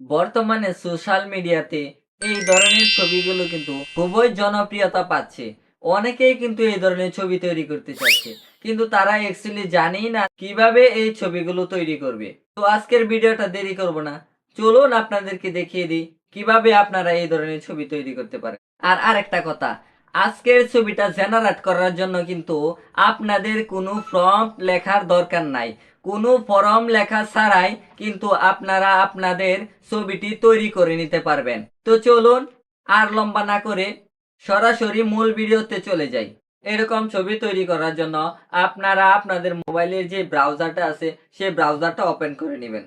বর্তমানে সোশ্যাল মিডিয়াতে এই ধরনের ছবিগুলো কিন্তু খুবই জনপ্রিয়তা পাচ্ছে। অনেকেই কিন্তু এই ধরনের ছবি তৈরি করতে চাচ্ছে, কিন্তু তারা অ্যাকচুয়ালি জানেই না কীভাবে এই ছবিগুলো তৈরি করবে। তো আজকের ভিডিওটা দেরি করব না, চলুন আপনাদেরকে দেখিয়ে দিই কীভাবে আপনারা এই ধরনের ছবি তৈরি করতে পারেন। আর আরেকটা কথা আজকের ছবিটা জেনারেট করার জন্য কিন্তু আপনাদের কোনো ফর্ম লেখার দরকার নাই। কোনো ফর্ম লেখা ছাড়াই কিন্তু আপনারা আপনাদের ছবিটি তৈরি করে নিতে পারবেন। তো চলুন আর লম্বা না করে সরাসরি মূল ভিডিওতে চলে যাই। এরকম ছবি তৈরি করার জন্য আপনারা আপনাদের মোবাইলের যে ব্রাউজারটা আছে, সেই ব্রাউজারটা ওপেন করে নেবেন।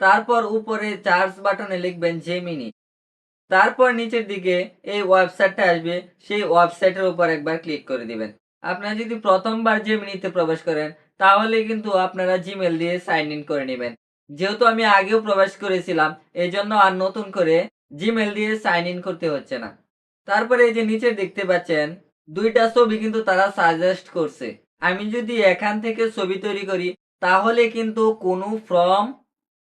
তারপর উপরে চার্জ বাটনে লিখবেন জেমিনি তারপর নিচের দিকে এই ওয়েবসাইটটা আসবে, সেই ওয়েবসাইটের উপর একবার ক্লিক করে দিবেন। আপনারা যদি প্রথমবার জেমিনিতে প্রবেশ করেন, তাহলে কিন্তু আপনারা জিমেল দিয়ে সাইন ইন করে নেবেন। যেহেতু আমি আগেও প্রবেশ করেছিলাম এই জন্য আর নতুন করে জিমেল দিয়ে সাইন ইন করতে হচ্ছে না। তারপরে এই যে নিচে দেখতে পাচ্ছেন, দুইটা ছবি কিন্তু তারা সাজেস্ট করছে। আমি যদি এখান থেকে ছবি তৈরি করি, তাহলে কিন্তু কোনো ফর্ম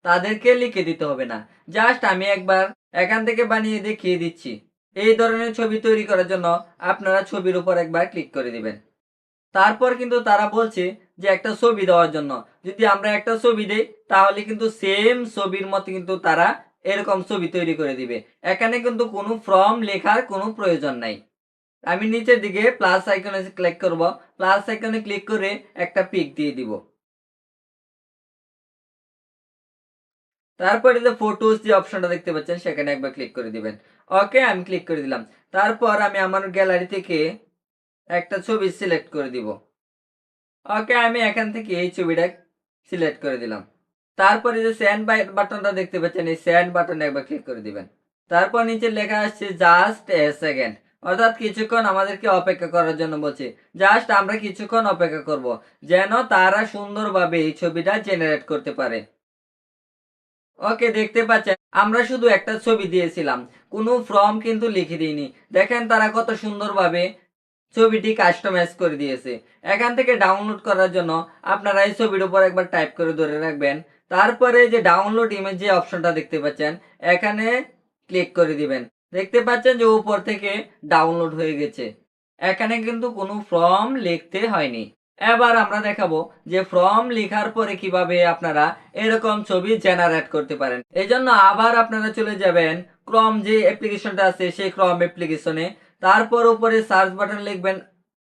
তাদেরকে লিখে দিতে হবে না। জাস্ট আমি একবার এখান থেকে বানিয়ে দেখিয়ে দিচ্ছি। এই ধরনের ছবি তৈরি করার জন্য আপনারা ছবির উপর একবার ক্লিক করে দিবেন। তারপর কিন্তু তারা বলছে যে একটা ছবি দেওয়ার জন্য। যদি আমরা একটা ছবি দেই, তাহলে কিন্তু সেম ছবির মতো কিন্তু তারা এরকম ছবি তৈরি করে দিবে। এখানে কিন্তু কোনো ফর্ম লেখার কোনো প্রয়োজন নাই। আমি নিচের দিকে প্লাস আইকনে ক্লিক করব। প্লাস আইকনে ক্লিক করে একটা পিক দিয়ে দিব। তারপরে যে ফটোস যে অপশনটা দেখতে পাচ্ছেন, সেখানে একবার ক্লিক করে দিবেন। ওকে আমি ক্লিক করে দিলাম। তারপর আমি আমার গ্যালারি থেকে একটা ছবি সিলেক্ট করে দিব। ওকে আমি এখান থেকে এই ছবিটা সিলেক্ট করে দিলাম। তারপরে যে স্যান্ড বাটনটা দেখতে পাচ্ছেন, এই স্যান্ড বাটনে একবার ক্লিক করে দিবেন। তারপর নিচে লেখা আসছে জাস্ট এ সেকেন্ড অর্থাৎ কিছুক্ষণ আমাদেরকে অপেক্ষা করার জন্য বলছে জাস্ট আমরা কিছুক্ষণ অপেক্ষা করব, যেন তারা সুন্দরভাবে এই ছবিটা জেনারেট করতে পারে। ওকে, দেখতে পাচ্ছেন, আমরা শুধু একটা ছবি দিয়েছিলাম। কোনো ফর্ম কিন্তু লিখে দিইনি। দেখেন তারা কত সুন্দরভাবে ছবিটি কাস্টমাইজ করে দিয়েছে। এখান থেকে ডাউনলোড করার জন্য আপনারা এই ছবির উপর একবার টাইপ করে ধরে রাখবেন। তারপরে যে ডাউনলোড ইমেজ যে অপশনটা দেখতে পাচ্ছেন, এখানে ক্লিক করে দিবেন। দেখতে পাচ্ছেন যে উপর থেকে ডাউনলোড হয়ে গেছে। এখানে কিন্তু কোনো ফর্ম লিখতে হয়নি। এবার আমরা দেখাবো যে ফর্ম লেখার পরে কীভাবে আপনারা এরকম ছবি জেনারেট করতে পারেন। এই জন্য আবার আপনারা চলে যাবেন ক্রম যে অ্যাপ্লিকেশনটা আছে, সেই ক্রম অ্যাপ্লিকেশনে তারপর উপরে সার্চ বাটন লিখবেন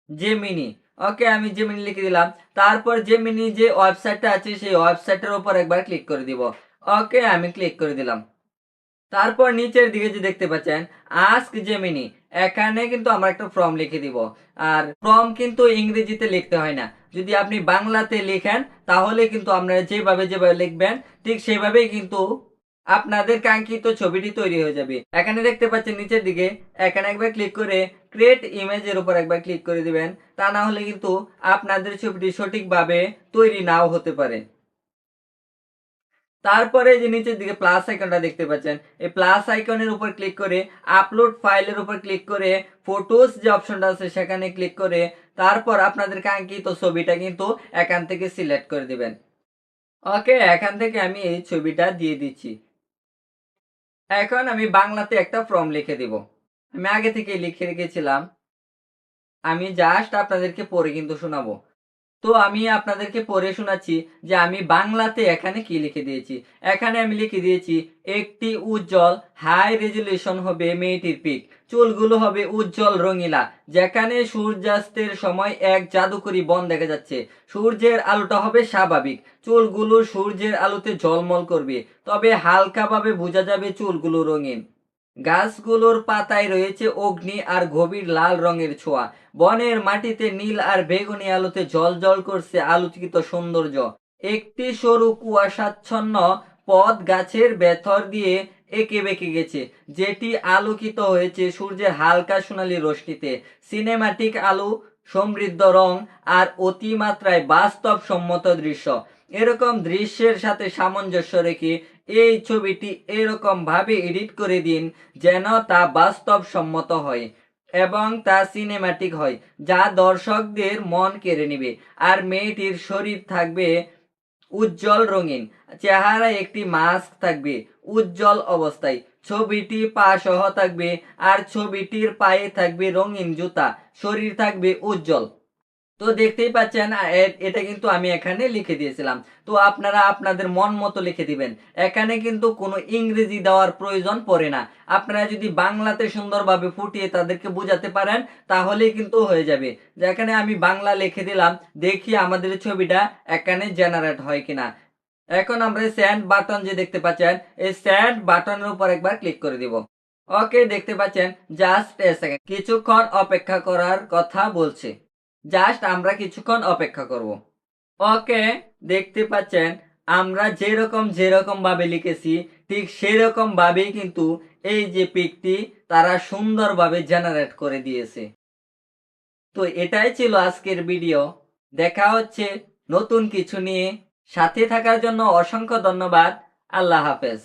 জেমিনি ওকে আমি জেমিনি লিখে দিলাম। তারপর জেমিনি যে ওয়েবসাইটটা আছে, সেই ওয়েবসাইটের উপর একবার ক্লিক করে দিব। ওকে আমি ক্লিক করে দিলাম। তারপর নিচের দিকে যে দেখতে পাচ্ছেন, আস্ক জেমিনি, এখানে কিন্তু আমরা একটা ফর্ম লিখে দিব। আর ফর্ম কিন্তু ইংরেজিতে লিখতে হয় না। যদি আপনি বাংলাতে লিখেন, তাহলে কিন্তু আপনারা যেভাবে যেভাবে লিখবেন, ঠিক সেভাবেই কিন্তু আপনাদের কাঙ্ক্ষিত ছবিটি তৈরি হয়ে যাবে। এখানে দেখতে পাচ্ছেন নিচের দিকে, এখানে একবার ক্লিক করে ক্রিয়েট ইমেজের উপর একবার ক্লিক করে দিবেন। তা না হলে কিন্তু আপনাদের ছবিটি সঠিকভাবে তৈরি নাও হতে পারে। তারপরে যে নিচের দিকে প্লাস আইকনটা দেখতে পাচ্ছেন, এই প্লাস আইকনের উপর ক্লিক করে আপলোড ফাইলের উপর ক্লিক করে ফটোস যে অপশনটা আছে সেখানে ক্লিক করে তারপর আপনাদের কাঙ্ক্ষিত ছবিটা কিন্তু এখান থেকে সিলেক্ট করে দিবেন। ওকে এখান থেকে আমি এই ছবিটা দিয়ে দিচ্ছি। এখন আমি বাংলাতে একটা ফর্ম লিখে দিব। আমি আগে থেকে লিখে রেখেছিলাম। আমি জাস্ট আপনাদেরকে পরে কিন্তু শোনাবো। তো আমি আপনাদেরকে পড়ে শোনাচ্ছি যে আমি বাংলাতে এখানে কি লিখে দিয়েছি। এখানে আমি লিখে দিয়েছি, একটি উজ্জ্বল হাই রেজুলেশন হবে মেয়েটির পিক চুলগুলো হবে উজ্জ্বল রঙিলা। যেখানে সূর্যাস্তের সময় এক জাদুকরি বন দেখা যাচ্ছে। সূর্যের আলোটা হবে স্বাভাবিক। চুলগুলো সূর্যের আলোতে ঝলমল করবে। তবে হালকাভাবে বোঝা যাবে চুলগুলো রঙিন। গাছগুলোর পাতায় রয়েছে অগ্নি আর গভীর লাল রঙের ছোঁয়া। বনের মাটিতে নীল আর বেগুনি আলোতে জল জল করছে আলোকিত সৌন্দর্য। একটি সরু কুয়াশাচ্ছন্ন পথ গাছের ভেতর দিয়ে এঁকে বেঁকে গেছে, যেটি আলোকিত হয়েছে সূর্যের হালকা সোনালী রশ্মিতে। সিনেমাটিক আলো, সমৃদ্ধ রং আর অতিমাত্রায় বাস্তবসম্মত দৃশ্য। এরকম দৃশ্যের সাথে সামঞ্জস্য রেখে এই ছবিটি এরকম ভাবে এডিট করে দিন যেন তা বাস্তবসম্মত হয় এবং তা সিনেমাটিক হয়, যা দর্শকদের মন কেড়ে নেবে আর মেয়েটির শরীর থাকবে উজ্জ্বল রঙিন, চেহারায় একটি মাস্ক থাকবে উজ্জ্বল অবস্থায়, ছবিটি পা সহ থাকবে আর ছবিটির পায়ে থাকবে রঙিন জুতা, শরীর থাকবে উজ্জ্বল। তো দেখতেই পাচ্ছেন এটা কিন্তু আমি এখানে লিখে দিয়েছিলাম। তো আপনারা আপনাদের মন মতো লিখে দিবেন। এখানে কিন্তু কোনো ইংরেজি দেওয়ার প্রয়োজন পড়ে না। আপনারা যদি বাংলাতে সুন্দরভাবে ফুটিয়ে তাদেরকে বোঝাতে পারেন, তাহলেই কিন্তু হয়ে যাবে। যেখানে আমি বাংলা লিখে দিলাম, দেখি আমাদের ছবিটা এখানে জেনারেট হয় কিনা। এখন আমরা স্যান্ড বাটন যে দেখতে পাচ্ছেন, এই স্যান্ড বাটনের উপর একবার ক্লিক করে দিব। ওকে দেখতে পাচ্ছেন জাস্ট এ সেকেন্ড কিছুক্ষণ অপেক্ষা করার কথা বলছে। জাস্ট আমরা কিছুক্ষণ অপেক্ষা করব। ওকে দেখতে পাচ্ছেন, আমরা যেরকম যেরকম ভাবে লিখেছি, ঠিক সেরকম ভাবেই কিন্তু এই যে পিকটি তারা সুন্দরভাবে জেনারেট করে দিয়েছে। তো এটাই ছিল আজকের ভিডিও দেখা হচ্ছে নতুন কিছু নিয়ে। সাথে থাকার জন্য অসংখ্য ধন্যবাদ। আল্লাহ হাফেজ।